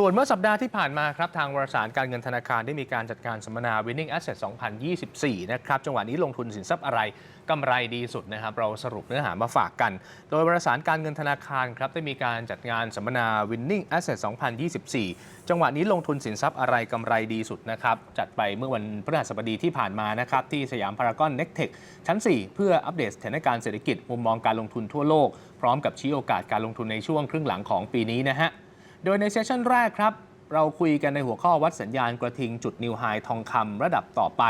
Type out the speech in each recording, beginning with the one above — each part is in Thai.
ส่วนเมื่อสัปดาห์ที่ผ่านมาครับทางวารสารการเงินธนาคารได้มีการจัดการสัมมนา Winning Asset 2024 นะครับจังหวะนี้ลงทุนสินทรัพย์อะไรกำไรดีสุดนะครับเราสรุปเนื้อหามาฝากกัน โดยวารสารการเงินธนาคารครับได้มีการจัดงานสัมมนา Winning Asset 2024 จังหวะนี้ลงทุนสินทรัพย์อะไรกำไรดีสุดนะครับจัดไปเมื่อวันพฤหัสบดีที่ผ่านมานะครับที่สยามพารากอนเน็กเทคชั้น 4 เพื่ออัปเดตสถานการณ์เศรษฐกิจมุมมองการลงทุนทั่วโลก พร้อมกับชี้โอกาสการลงทุนในช่วงครึ่งหลังของปีนี้นะฮะ โดยในเซสชันแรกครับ เราคุยกันในหัวข้อวัดสัญญาณกระทิงจุดนิวไฮทองคำระดับต่อไป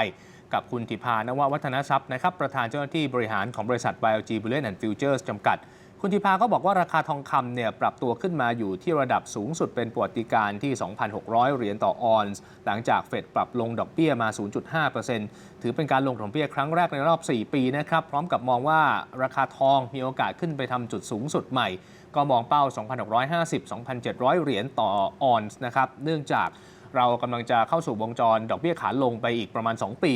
กับคุณธิพานววัฒนทรัพย์นะครับประธานเจ้าหน้าที่บริหารของบริษัท BioG Bullet and Futures จำกัด คุณธิพาก็บอกว่าราคาทองคำเนี่ยปรับตัวขึ้นมาอยู่ที่ระดับสูงสุดเป็นประวัติการที่ 2,600 เหรียญต่อออนซ์ หลังจากเฟดปรับลงดอกเบี้ยมา 0.5%ถือเป็นการลงดอกเบี้ยครั้งแรกในรอบ 4 ปีนะครับ พร้อมกับมองว่าราคาทองมีโอกาสขึ้นไปทำจุดสูงสุดใหม่ ก็มองเป้า 2,650-2,700 เหรียญต่อออนซ์นะครับ เนื่องจากเรากำลังจะเข้าสู่วงจรดอกเบี้ยขาลงไปอีกประมาณ 2 ปี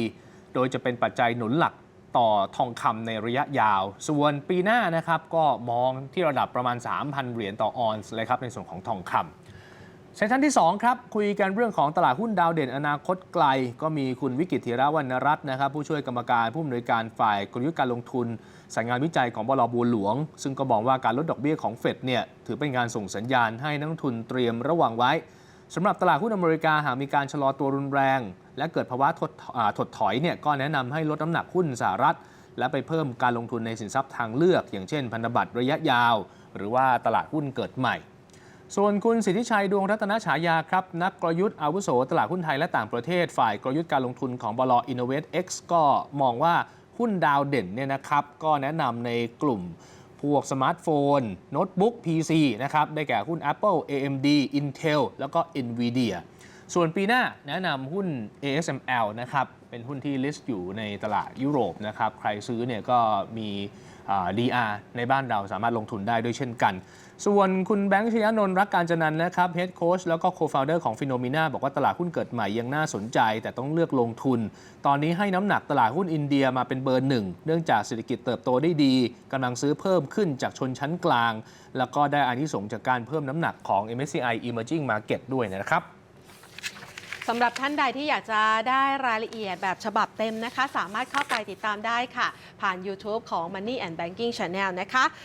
โดยจะเป็นปัจจัยหนุนหลัก ต่อทองคำในระยะยาว ส่วนปีหน้านะครับก็มองที่ระดับประมาณ 3,000 เหรียญต่อออนซ์เลยครับในส่วนของทองคำเซสชันที่ 2 ครับ คุยกันเรื่องของตลาดหุ้นดาวเด่นอนาคตไกล ก็มีคุณวิกิตธีระวรรณรัตน์นะครับ ผู้ช่วยกรรมการผู้อำนวยการฝ่ายกลยุทธ์การลงทุนสายงานวิจัยของบลบัวหลวง ซึ่งก็บอกว่าการลดดอกเบี้ยของเฟดเนี่ยถือเป็นการส่งสัญญาณให้นักลงทุนเตรียมระวังไว้สำหรับตลาดหุ้นอเมริกาหากมีการชะลอตัวรุนแรง และเกิดภาวะถดถดถอยเนี่ยก็แนะนำให้ลดน้ำหนักหุ้นสหรัฐ และไปเพิ่มการลงทุนในสินทรัพย์ทางเลือก อย่างเช่น พันธบัตรระยะยาว หรือว่าตลาดหุ้นเกิดใหม่ ส่วนคุณสิทธิชัยดวงรัตนฉายาครับ นักกลยุทธ์อาวุโสตลาดหุ้นไทยและต่างประเทศ ฝ่ายกลยุทธ์การลงทุนของบล Innovate X ก็มองว่าหุ้นดาวเด่นเนี่ยนะครับก็แนะนำในกลุ่มพวกสมาร์ทโฟนโน้ตบุ๊ก PC นะครับ ได้แก่หุ้น Apple AMD Intel แล้วก็ Nvidia ส่วนปีหน้าแนะนำหุ้น ASML นะครับ เป็นหุ้นที่ list อยู่ในตลาดยุโรปนะครับ ใครซื้อเนี่ยก็มี DR ในบ้านเราสามารถลงทุนได้ด้วยเช่นกัน ส่วนคุณแบงค์ชยานนท์รักการจนันนะครับเฮดโค้ชแล้วก็โคฟ o u เดอร์ของฟิโนมิน่าบอกว่าตลาดหุ้นเกิดใหม่ยังน่าสนใจ แต่ต้องเลือกลงทุน ตอนนี้ให้น้ำหนักตลาดหุ้นอินเดียมาเป็นเบอร์หนึ่ง เนื่องจากเศรษฐกิจเติบโตได้ดีกำลังซื้อเพิ่มขึ้นจากชนชั้นกลาง แล้วก็ได้อานิสงส์จากการเพิ่มน้ำหนักของ MSCI Emerging Market ด้วยนะครับ สำหรับท่านใดที่อยากจะได้รายละเอียดแบบฉบับเต็มนะคะ สามารถเข้าไปติดตามได้ค่ะ ผ่าน YouTube ของ Money and Banking Channel นะคะ